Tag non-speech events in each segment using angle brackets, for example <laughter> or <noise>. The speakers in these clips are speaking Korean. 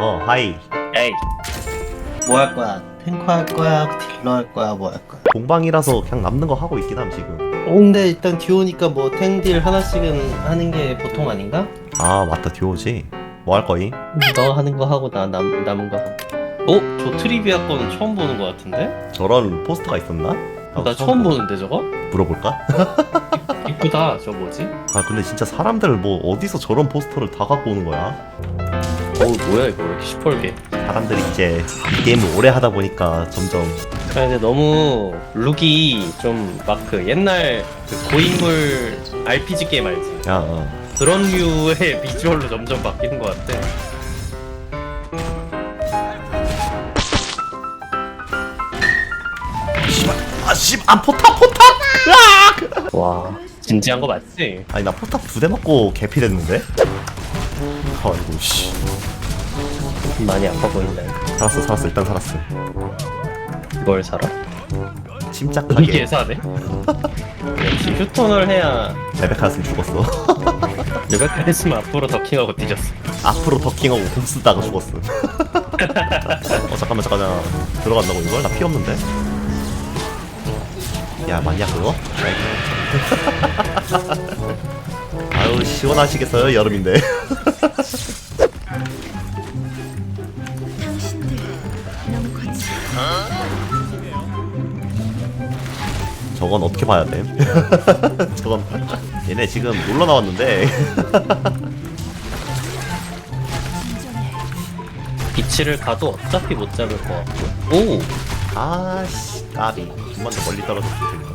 어 하이 에이 뭐 할 거야? 탱커 할 거야? 딜러 할 거야? 뭐 할 거야? 공방이라서 그냥 남는 거 하고 있긴 함 지금 어, 근데 일단 듀오니까 뭐 탱딜 하나씩은 하는 게 보통 아닌가? 아 맞다 듀오지 뭐 할 거임? 너 하는 거 하고 나 남, 남은 거 하고 어? 저 트리비아 거는 처음 보는 거 같은데? 저런 포스터가 있었나? 나도 나 처음 보는데 저거? 물어볼까? <laughs> 이쁘다 저 뭐지? 아 근데 진짜 사람들 뭐 어디서 저런 포스터를 다 갖고 오는 거야? 어우 뭐야 이거 왜 이렇게 시뻘게 사람들이 이제 이 게임을 오래 하다 보니까 점점 아 근데 너무 룩이 좀 막 그 옛날 그 고인물 RPG 게임 알지? 야 어. 그런 류의 <laughs> 비주얼로 점점 바뀌는 것 같아 씨발 아씨아 포탑 포탑 으악! 와 진지한 거 맞지? 아니 나 포탑 두 대 맞고 개피 됐는데? 아이고 씨 많이 아파 보인다 살았어 살았어 일단 살았어 뭘 살아? 침착하게 이게 사네? <laughs> 역시 휴톤을 해야 레베카였으면 죽었어 <laughs> 레베카 했으면 앞으로 더킹하고 뒤졌어 앞으로 더킹하고 공 쓰다가 죽었어 <laughs> 어 잠깐만 잠깐만 들어간다고 이걸? 나 피 없는데? 야 맞냐 그거? 아유 시원하시겠어요 여름인데. 저건 어떻게 봐야 돼? <laughs> 저건 얘네 지금 놀러 나왔는데. <laughs> 비치를 가도 어차피 못 잡을 것 같고. 오! 아씨 까비. 좀만 더 멀리 떨어졌을 텐데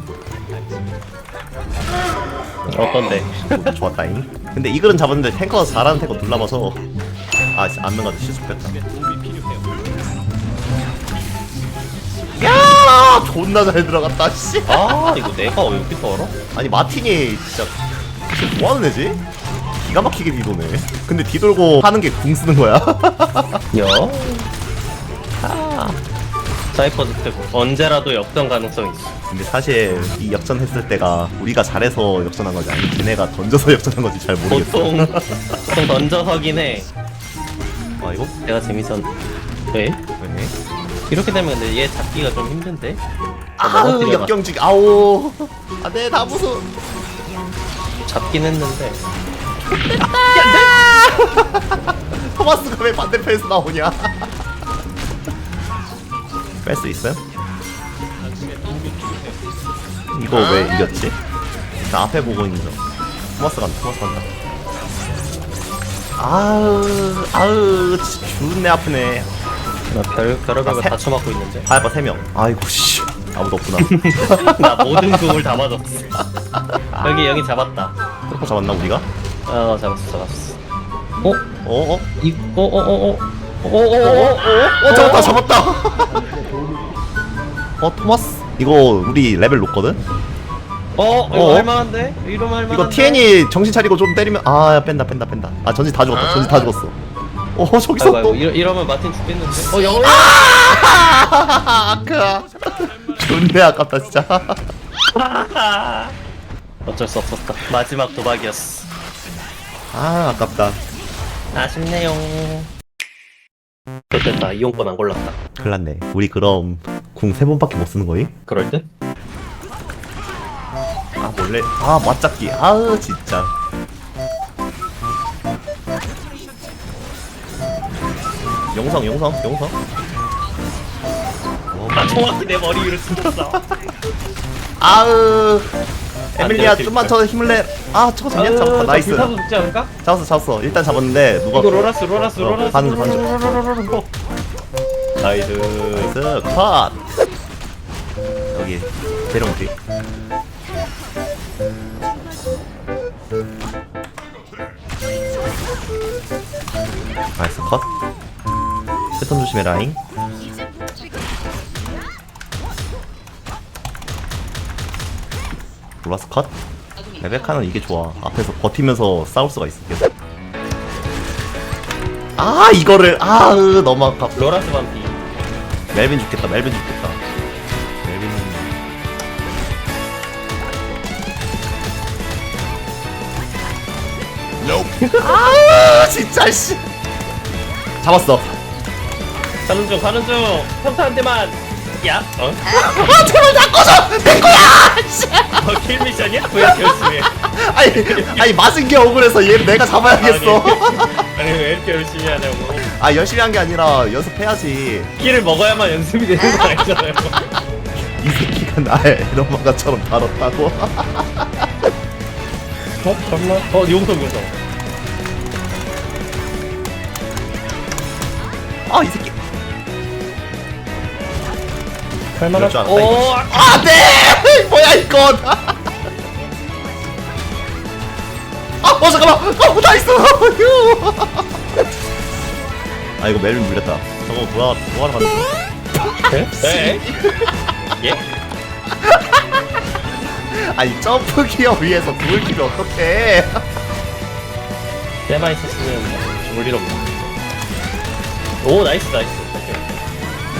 어떤데? 좋았다잉 근데 이글은 잡았는데 탱커가 잘하는 탱커 둘러봐서 아 씨, 안면가도 실수했다 야 존나 잘 들어갔다 씨 아 이거 내가 왜 여기서 알아? 아니 마틴이 진짜 지금 뭐하는 애지? 기가 막히게 뒤도네 근데 뒤돌고 하는 게 궁 쓰는 거야 여? <laughs> 아. 사이퍼 득 언제라도 역전 가능성 있어 근데 사실 이 역전했을 때가 우리가 잘해서 역전한 거지 아니 걔네가 던져서 <laughs> 역전한 건지 잘 모르겠어 보통 보통 던져서긴 해 아 이거? 내가 재밌었 왜? 왜? 이렇게 되면 근데 얘 잡기가 좀 힘든데? 아우 넘어뜨려봐. 역경직 아우 안돼 다 무서 잡긴 했는데 <laughs> 토마스가 왜 반대편에서 나오냐 뺄 수 있어요? 이거 왜 이겼지? 나 앞에 보고 있는 거. 토마스 간다, 토마스 간다. 아으, 아으, 죽네 아프네. 나 별별별다 쳐맞고 있는데. 아야봐 세 명. 아이고 씨, 아무도 없구나. 나 모든 공을 다 맞았어. 여기, 여기 잡았다. 토퍼 잡았나 우리가? 어, 잡았어, 잡았어. 어? 어, 어, 이, 어, 어, 어, 어. 어, 어, 어, 어, 어, 어, 잡았다, 잡았다. 어 토마스 이거 우리 레벨 높거든? 어, 이거 어? 할만한데? 이러면 할만한데? 이거 TN이 정신 차리고 좀 때리면 아 뺀다 뺀다 뺀다 아 전지 다 죽었다 전지 다 죽었어 어 저기서 아이고, 아이고, 또 이러, 이러면 마틴 죽겠는데? 어, 영어? 아까 <laughs> 존내 아깝다 진짜 <laughs> 어쩔 수 없었다. 마지막 도박이었어. 아 아깝다 아쉽네요. 됐다. 이용권 안 골랐다. 큰일 났네 우리 그럼 궁 세 번밖에 못 쓰는 거임? 그럴 듯? 아 몰래 아 맞잡기 아우 진짜 영성 영성 어, 아, 정확히 내 머리 위로 튕겼어. <laughs> 아으 에밀리아 좀만 더 힘을 내아 저거 잡냐 잡았다 나이스 죽지 않을까? 잡았어 잡았어 일단 잡았는데 누가 이거 로라스, 로라스, 어, 로라스. 반주, 반주. 로라스. 나이스. 나이스. 컷. 여기 대령 뒤. 나이스 컷. 패턴 조심해라잉 로라스 컷. 레베카는 이게 좋아. 앞에서 버티면서 싸울 수가 있어 계속. 아 이거를 아 으 너무 아깝 로라스 반피. 멜빈 죽겠다 멜빈 죽겠다. 멜빈은 <laughs> 아 진짜 씨. 잡았어. 가는 중 가는 중. 평타 한 대만 야 어? 아 제발 나 꺼져! 내 거야! 씨. 어, 킬 미션이야? 뭐야 열심히. 해 아니 아니 맞은 게 억울해서 얘 내가 잡아야겠어. 아니 왜 이렇게 열심히 하냐고. 아 열심히 한 게 아니라 연습해야지. 킬을 먹어야만 연습이 되는 거 아니잖아요. 이 새끼가 나의 에너마가처럼 다뤘다고? 어? 잠깐만. 어 용성 용성 아이 새끼 할만한 줄 알았다, 오 이거. 아 네 <laughs> 뭐야 이건 아 어 잠깐만 어 나이스 휴. 아 이거 멜빈 물렸다 저거 뭐야 뭐하러 가는 거야 네? 네? 예? <laughs> 아니 점프 기어 위에서 그걸 키면 어떡해 때만 있었으면 죽을 일 없네 오 나이스 나이스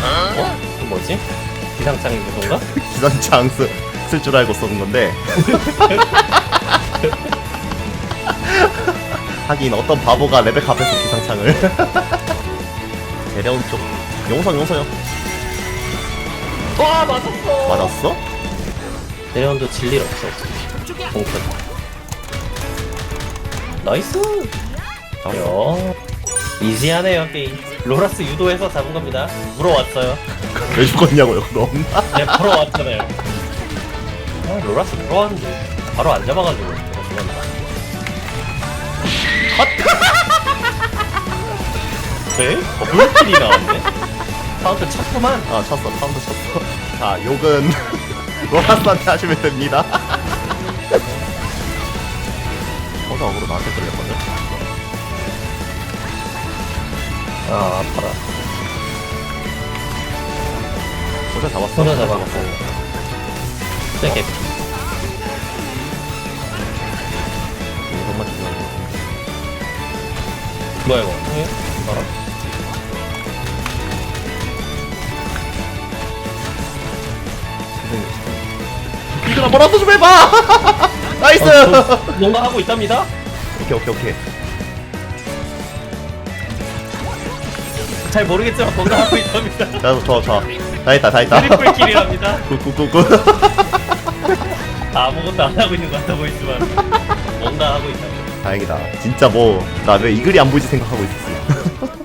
어? 그 뭐지? <laughs> 기상창 무선가? 기선창 쓸 줄 알고 썼는 건데. <laughs> 하긴 어떤 바보가 레벨 앞에서 기상창을. <laughs> 대려온 쪽. 용성 용성요. 와 맞았어. 맞았어? 대련도 질일 없어. 공편 나이스. 야 이지하네요 게임. 로라스 유도해서 잡은 겁니다. 물어왔어요. <laughs> 왜 죽었냐고요 그럼 네 물어왔잖아요. 아, 로라스 물어왔는데 바로 안 잡아가지고 제가 죽었나 <laughs> 네? 어, 물킬이 나왔네? 카운트 쳤구만. 아 쳤어. 카운터 쳤어. 자 욕은 <laughs> 로라스한테 하시면 됩니다. 어서 어그로 나한테 걸렸거 아 아파라. 소자 잡았어? 잡아먹고 세게 이것만 주면 뭐야 이거? 예? 알아? 이거나 뭐라도 좀 해봐! <laughs> 나이스! 뭔가 하고 있답니다. 오케이 오케이 오케이 잘 모르겠지만 뭔가 하고 있답니다. <laughs> 자저저. 다 했다 다 했다. 트리플 킬이랍니다. 굿굿굿굿 아무것도 안 하고 있는 것 같아 보이지만 뭔가 하고 있답니다. 다행이다. 진짜 뭐 나 왜 이 글이 안 보이지 생각하고 있었어 <laughs>